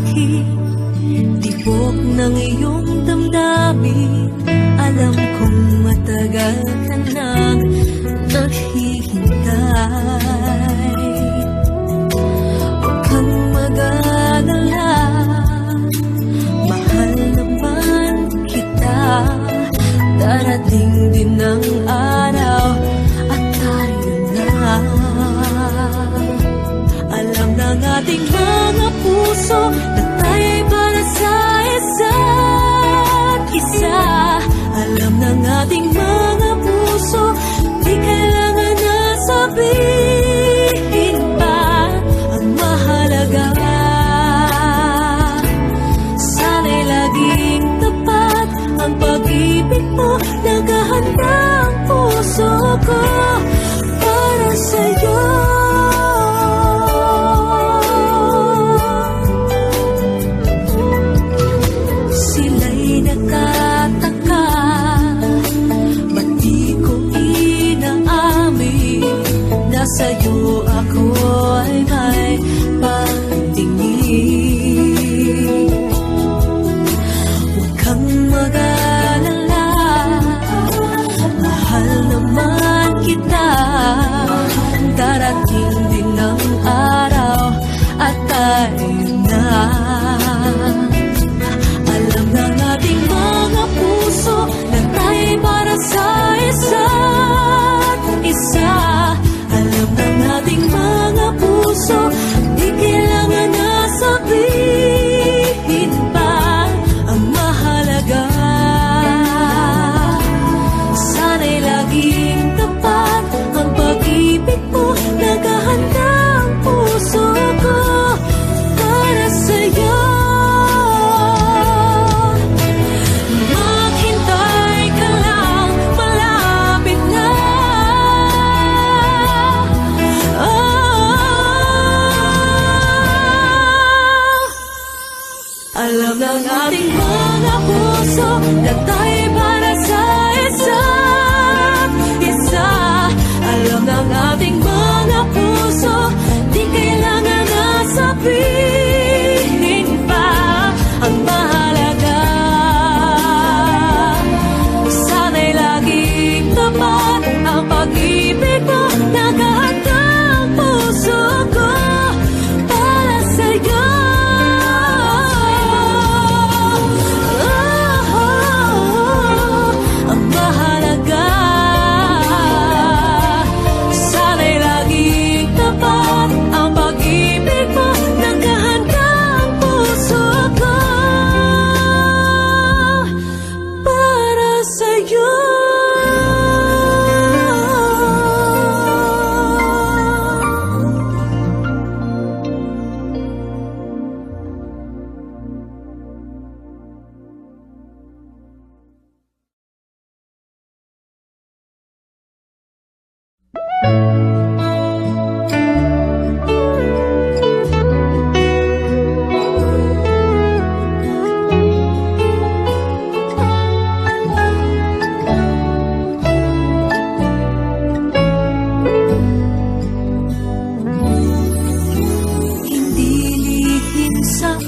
akin Tibok ng iyong damdamin Alam kong matagal ka nang naghihintay. Huwag kang mag-alala Mahal naman kita. Darating din ang araw At tayo na. Alam ng ating puso Na tayo'y para sa isa't isa. Alam ng ating mga puso Di kailangan na sabihin pa Ang mahalaga. Sana'y laging tapat Ang pag-ibig mo Naghahanda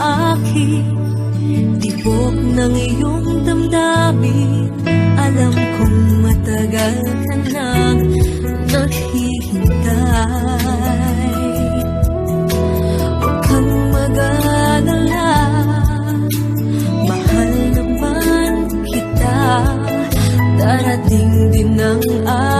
akin Tibok ng iyong damdamin. Alam kong matagal ka nang naghihintay Huwag kang mag-alala Mahal naman kita. Darating din ang araw